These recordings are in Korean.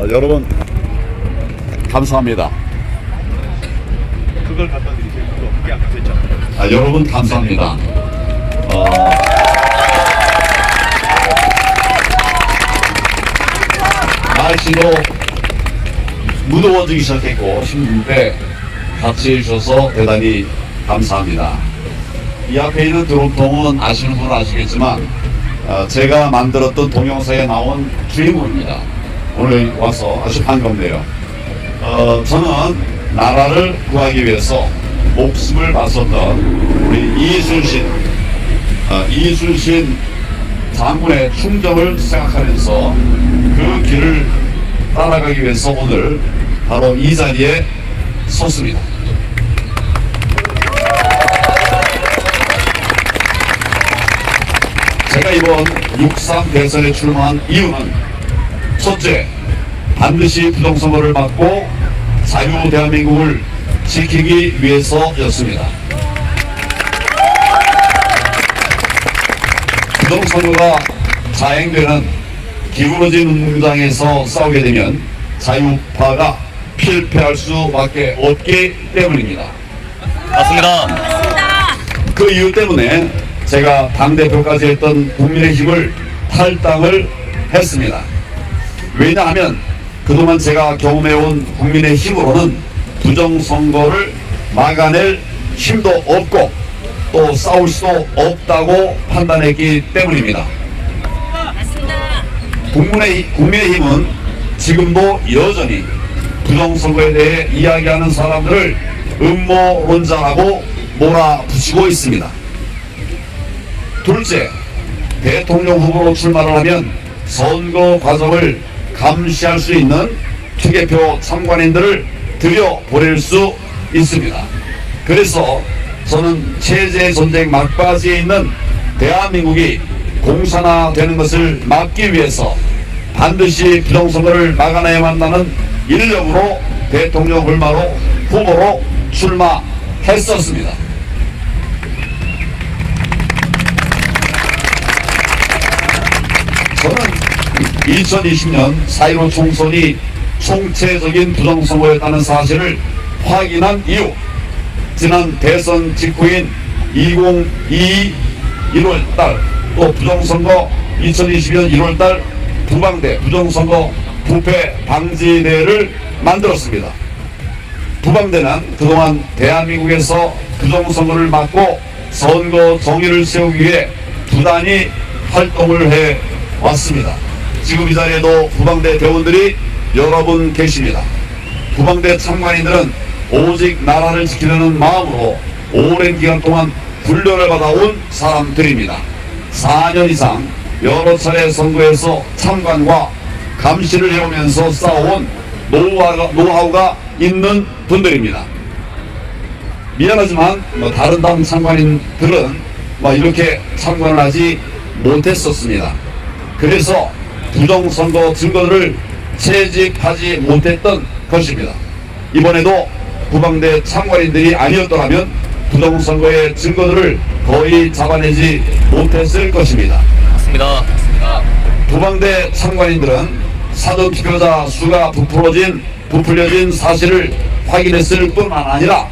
어, 여러분 감사합니다. 그걸 갖다 드리세요. 그거 그게 아까 됐잖아요. 아, 여러분 감사합니다. 어, 날씨도 무더워지기 시작했고 힘든데 같이 해주셔서 대단히 감사합니다. 이 앞에 있는 드롭통은 아시는 분은 아시겠지만 어, 제가 만들었던 동영상에 나온 주인공입니다. 오늘 와서 아주 반갑네요. 어, 저는 나라를 구하기 위해서 목숨을 바쳤던 우리 이순신, 어, 이순신 장군의 충정을 생각하면서 그 길을 따라가기 위해서 오늘 바로 이 자리에 섰습니다. 제가 이번 6.3 대선에 출마한 이유는 첫째, 반드시 부정선거를 막고 자유 대한민국을 지키기 위해서였습니다. 부정선거가 자행되는 기울어진 운동장에서 싸우게 되면 자유파가 필패할 수밖에 없기 때문입니다. 맞습니다. 그 이유 때문에 제가 당대표까지 했던 국민의힘을 탈당을 했습니다. 왜냐하면 그동안 제가 경험해온 국민의 힘으로는 부정선거를 막아낼 힘도 없고 또 싸울 수도 없다고 판단했기 때문입니다. 맞습니다. 국민의, 국민의 힘은 지금도 여전히 부정선거에 대해 이야기하는 사람들을 음모론자라고 몰아붙이고 있습니다. 둘째, 대통령 후보로 출마를 하면 선거 과정을 감시할 수 있는 투개표 참관인들을 들여 보낼 수 있습니다. 그래서 저는 체제 전쟁 막바지에 있는 대한민국이 공산화되는 것을 막기 위해서 반드시 부정선거를 막아내야만 한다는 인력으로 대통령 얼마로 후보로 출마했었습니다. 저는 2020년 4.15 총선이 총체적인 부정선거였다는 사실을 확인한 이후 지난 대선 직후인 2022 1월달 또 부정선거 2020년 1월달 부방대 부정선거 부패 방지대를 만들었습니다. 부방대는 그동안 대한민국에서 부정선거를 막고 선거 정의를 세우기 위해 부단히 활동을 해 왔습니다. 지금 이 자리에도 부방대 대원들이 여러분 계십니다. 부방대 참관인들은 오직 나라를 지키려는 마음으로 오랜 기간 동안 훈련을 받아온 사람들입니다. 4년 이상 여러 차례 선거에서 참관과 감시를 해오면서 쌓아온 노하우가, 노하우가 있는 분들입니다. 미안하지만 뭐 다른 당 참관인들은 뭐 이렇게 참관을 하지 못했었습니다. 그래서 부정선거 증거를 채집하지 못했던 것입니다. 이번에도 부방대 참관인들이 아니었더라면 부정선거의 증거들을 거의 잡아내지 못했을 것입니다. 맞습니다. 맞습니다. 부방대 참관인들은 사전 투표자 수가 부풀어진 부풀려진 사실을 확인했을 뿐만 아니라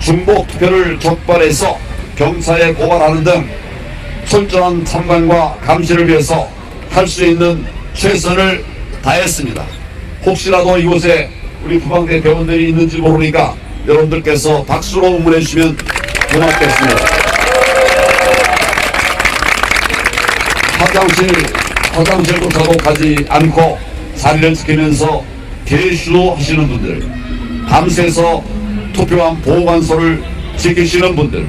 중복 투표를 적발해서 경찰에 고발하는 등 철저한 참관과 감시를 위해서 할 수 있는 최선을 다했습니다. 혹시라도 이곳에 우리 부방대 대원들이 있는지 모르니까 여러분들께서 박수로 응원해 주시면 고맙겠습니다. 화장실, 화장실조차도 가지 않고 자리를 지키면서 개수하시는 분들, 밤새서 투표함 보관소를 지키시는 분들,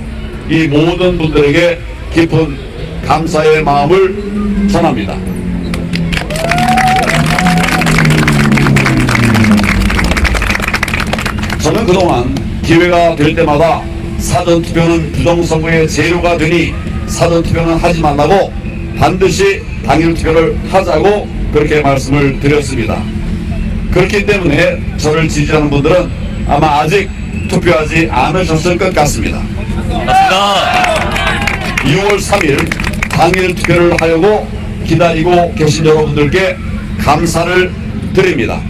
이 모든 분들에게 깊은 감사의 마음을 전합니다. 그동안 기회가 될 때마다 사전투표는 부정선거의 재료가 되니 사전투표는 하지 말라고 반드시 당일투표를 하자고 그렇게 말씀을 드렸습니다. 그렇기 때문에 저를 지지하는 분들은 아마 아직 투표하지 않으셨을 것 같습니다. 맞습니다. 6월 3일 당일 투표를 하려고 기다리고 계신 여러분들께 감사를 드립니다.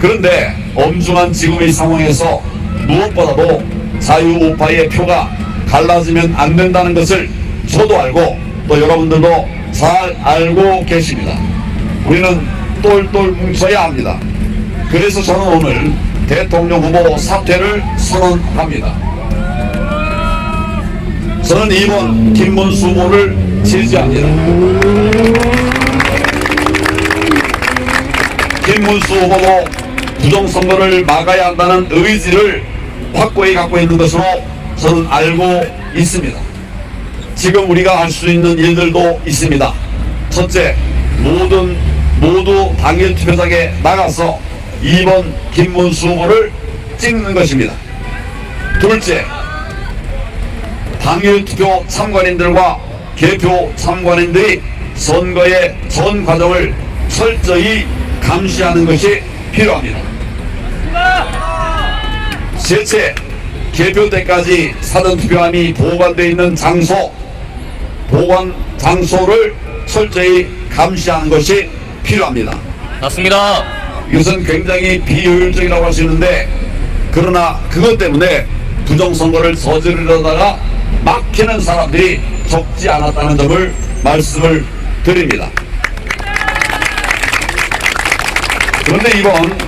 그런데 엄중한 지금의 상황에서 무엇보다도 자유우파의 표가 갈라지면 안 된다는 것을 저도 알고 또 여러분들도 잘 알고 계십니다. 우리는 똘똘 뭉쳐야 합니다. 그래서 저는 오늘 대통령 후보 사퇴를 선언합니다. 저는 이번 김문수 후보를 지지합니다. 김문수 후보도 부정선거를 막아야 한다는 의지를 확고히 갖고 있는 것으로 저는 알고 있습니다. 지금 우리가 할 수 있는 일들도 있습니다. 첫째, 모든 모두 당일 투표장에 나가서 2번 김문수 후보를 찍는 것입니다. 둘째, 당일 투표 참관인들과 개표 참관인들이 선거의 전 과정을 철저히 감시하는 것이 필요합니다. 셋째, 개표 때까지 사전 투표함이 보관되어 있는 장소, 보관 장소를 철저히 감시하는 것이 필요합니다. 맞습니다. 이것은 굉장히 비효율적이라고 할 수 있는데 그러나 그것 때문에 부정선거를 저지르려다가 막히는 사람들이 적지 않았다는 점을 말씀을 드립니다. 그런데 이번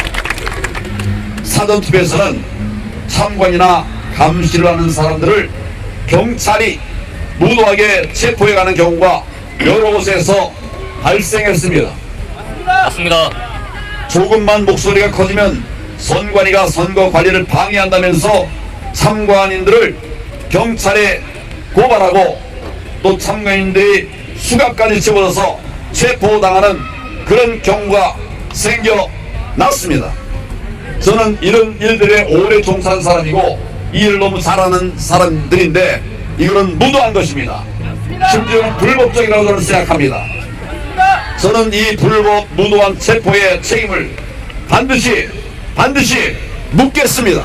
사전투표에서는 참관이나 감시를 하는 사람들을 경찰이 무도하게 체포해가는 경우가 여러 곳에서 발생했습니다. 맞습니다. 조금만 목소리가 커지면 선관위가 선거 관리를 방해한다면서 참관인들을 경찰에 고발하고 또 참관인들이 수갑까지 집어넣어서 체포당하는 그런 경우가 생겨났습니다. 저는 이런 일들에 오래 종사한 사람이고 이 일을 너무 잘하는 사람들인데 이거는 무도한 것입니다. 심지어는 불법적이라고 저는 생각합니다. 저는 이 불법 무도한 체포의 책임을 반드시 반드시 묻겠습니다.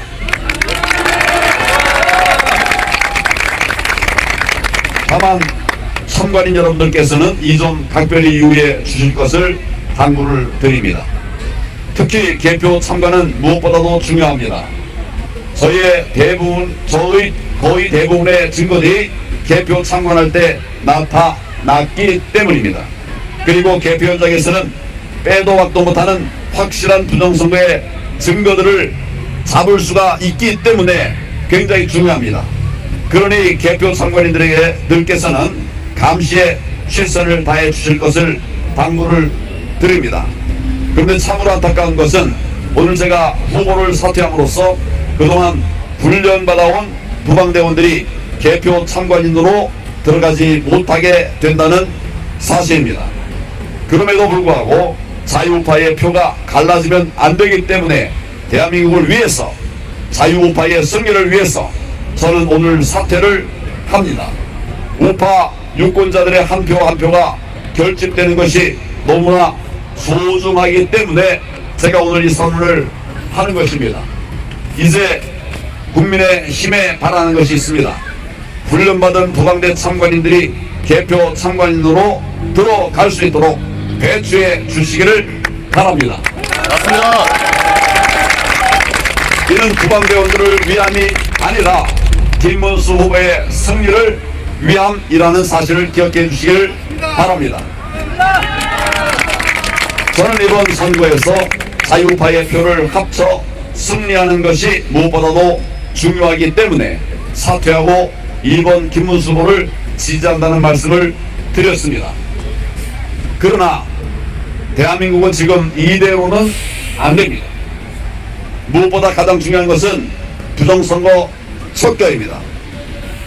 다만 참관인 여러분들께서는 이 점 각별히 유의해 주실 것을 당부를 드립니다. 특히 개표 참관은 무엇보다도 중요합니다. 저희의 대부분, 저의 거의 대부분의 증거들이 개표 참관할 때 나타났기 때문입니다. 그리고 개표 현장에서는 빼도 박도 못하는 확실한 부정선거의 증거들을 잡을 수가 있기 때문에 굉장히 중요합니다. 그러니 개표 참관인들에게 늘께서는 감시에 최선을 다해 주실 것을 당부를 드립니다. 그런데 참으로 안타까운 것은 오늘 제가 후보를 사퇴함으로써 그동안 훈련받아온 부방대원들이 개표 참관인으로 들어가지 못하게 된다는 사실입니다. 그럼에도 불구하고 자유우파의 표가 갈라지면 안 되기 때문에 대한민국을 위해서 자유우파의 승리를 위해서 저는 오늘 사퇴를 합니다. 우파 유권자들의 한 표한 표가 결집되는 것이 너무나 소중하기 때문에 제가 오늘 이 선언을 하는 것입니다. 이제 국민의 힘에 바라는 것이 있습니다. 훈련받은 부방대 참관인들이 개표 참관인으로 들어갈 수 있도록 배추해 주시기를 바랍니다. 맞습니다. 이는 부방대원들을 위함이 아니라 김문수 후보의 승리를 위함이라는 사실을 기억해 주시기를 바랍니다. 저는 이번 선거에서 자유파의 표를 합쳐 승리하는 것이 무엇보다도 중요하기 때문에 사퇴하고 2번 김문수 후보를 지지한다는 말씀을 드렸습니다. 그러나 대한민국은 지금 이대로는 안 됩니다. 무엇보다 가장 중요한 것은 부정선거 척결입니다.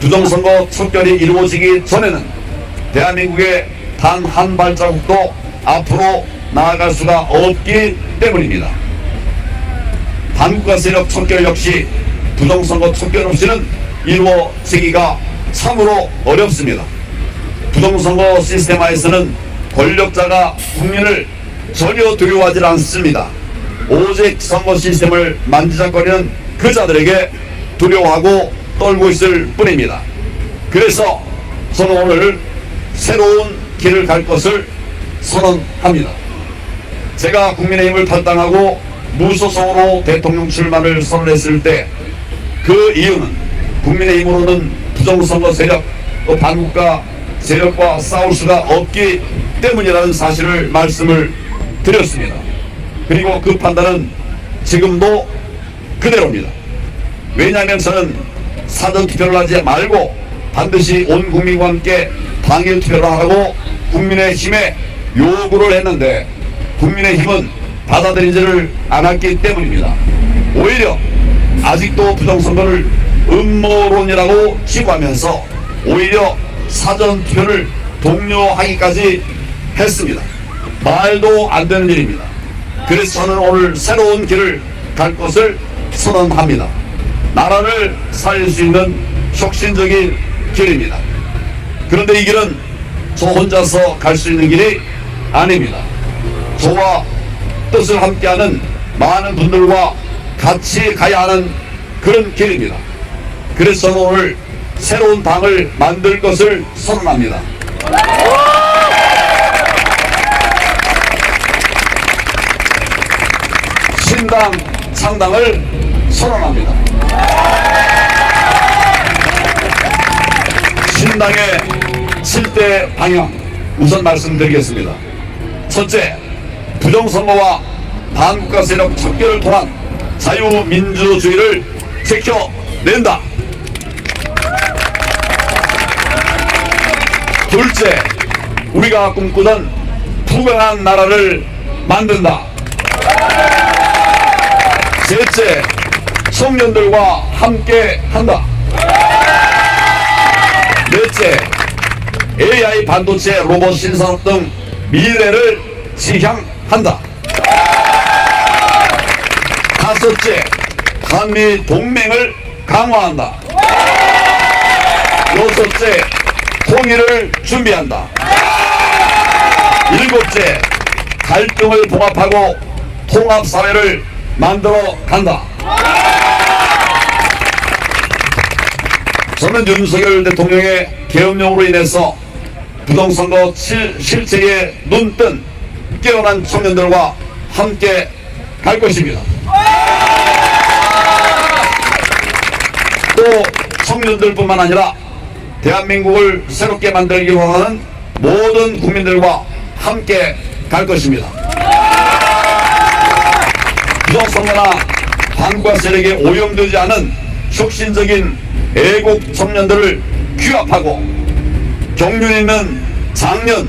부정선거 척결이 이루어지기 전에는 대한민국의 단 한 발자국도 앞으로 나아갈 수가 없기 때문입니다. 반국가 세력 척결 역시 부정선거 척결 없이는 이루어지기가 참으로 어렵습니다. 부정선거 시스템하에서는 권력자가 국민을 전혀 두려워하지 않습니다. 오직 선거 시스템을 만지작거리는 그 자들에게 두려워하고 떨고 있을 뿐입니다. 그래서 저는 오늘 새로운 길을 갈 것을 선언합니다. 제가 국민의힘을 탈당하고 무소속으로 대통령 출마를 선언했을 때 그 이유는 국민의힘으로는 부정선거 세력 또 반국가 세력과 싸울 수가 없기 때문이라는 사실을 말씀을 드렸습니다. 그리고 그 판단은 지금도 그대로입니다. 왜냐하면 저는 사전 투표를 하지 말고 반드시 온 국민과 함께 당일 투표를 하라고 국민의힘에 요구를 했는데 국민의힘은 받아들이지를 않았기 때문입니다. 오히려 아직도 부정선거를 음모론이라고 치부하면서 오히려 사전 투표를 독려하기까지 했습니다. 말도 안 되는 일입니다. 그래서 저는 오늘 새로운 길을 갈 것을 선언합니다. 나라를 살릴 수 있는 혁신적인 길입니다. 그런데 이 길은 저 혼자서 갈 수 있는 길이 아닙니다. 저와 뜻을 함께하는 많은 분들과 같이 가야 하는 그런 길입니다. 그래서 오늘 새로운 당을 만들 것을 선언합니다. 신당 창당을 선언합니다. 신당의 7대 방향 우선 말씀드리겠습니다. 첫째, 부정선거와 반국가 세력 척결을 통한 자유민주주의를 지켜낸다. 둘째, 우리가 꿈꾸던 부강한 나라를 만든다. 셋째, 청년들과 함께 한다. 넷째, AI 반도체 로봇 신산업 등 미래를 지향 한다. 다섯째, 한미 동맹을 강화한다. 여섯째, 통일을 준비한다. 일곱째, 갈등을 봉합하고 통합사회를 만들어 간다. 저는 윤석열 대통령의 계엄령으로 인해서 실, 실체에 눈뜬 깨어난 청년들과 함께 갈 것입니다. 또 청년들뿐만 아니라 대한민국을 새롭게 만들기 원하는 모든 국민들과 함께 갈 것입니다. 부정선거나 반과 세력에 오염되지 않은 혁신적인 애국 청년들을 규합하고 경륜 있는 장년,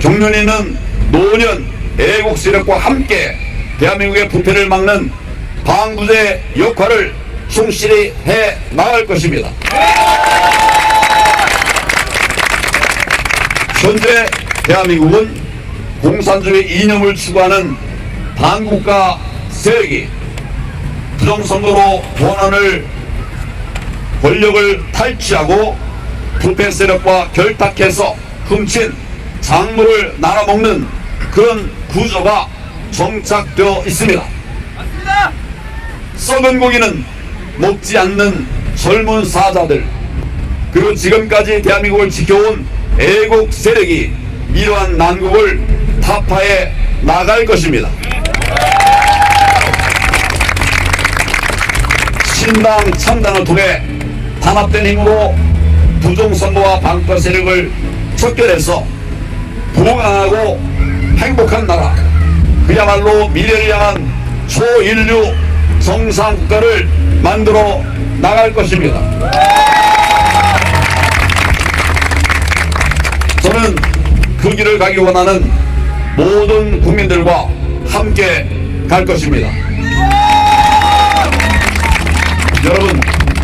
경륜 있는 노년 애국 세력과 함께 대한민국의 부패를 막는 방부제 역할을 충실히 해 나갈 것입니다. 현재 대한민국은 공산주의 이념을 추구하는 반국가 세력이 부정선거로 권한을 권력을 탈취하고 부패 세력과 결탁해서 훔친 작물을 나눠먹는 그런 구조가 정착되어 있습니다. 썩은 고기는 먹지 않는 젊은 사자들 그리고 지금까지 대한민국을 지켜온 애국 세력이 이러한 난국을 타파해 나갈 것입니다. 신당 창당을 통해 단합된 힘으로 부정선거와 반과 세력을 척결해서 부강하고 행복한 나라 그야말로 미래를 향한 초인류 정상국가를 만들어 나갈 것입니다. 저는 그 길을 가기 원하는 모든 국민들과 함께 갈 것입니다. 여러분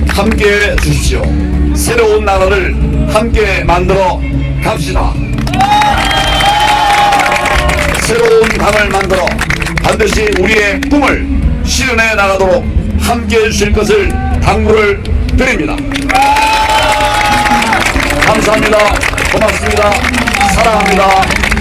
함께 해 주십시오. 새로운 나라를 함께 만들어 갑시다. 새로운 당을 만들어 반드시 우리의 꿈을 실현해 나가도록 함께 해 주실 것을 당부를 드립니다. 감사합니다. 고맙습니다. 사랑합니다.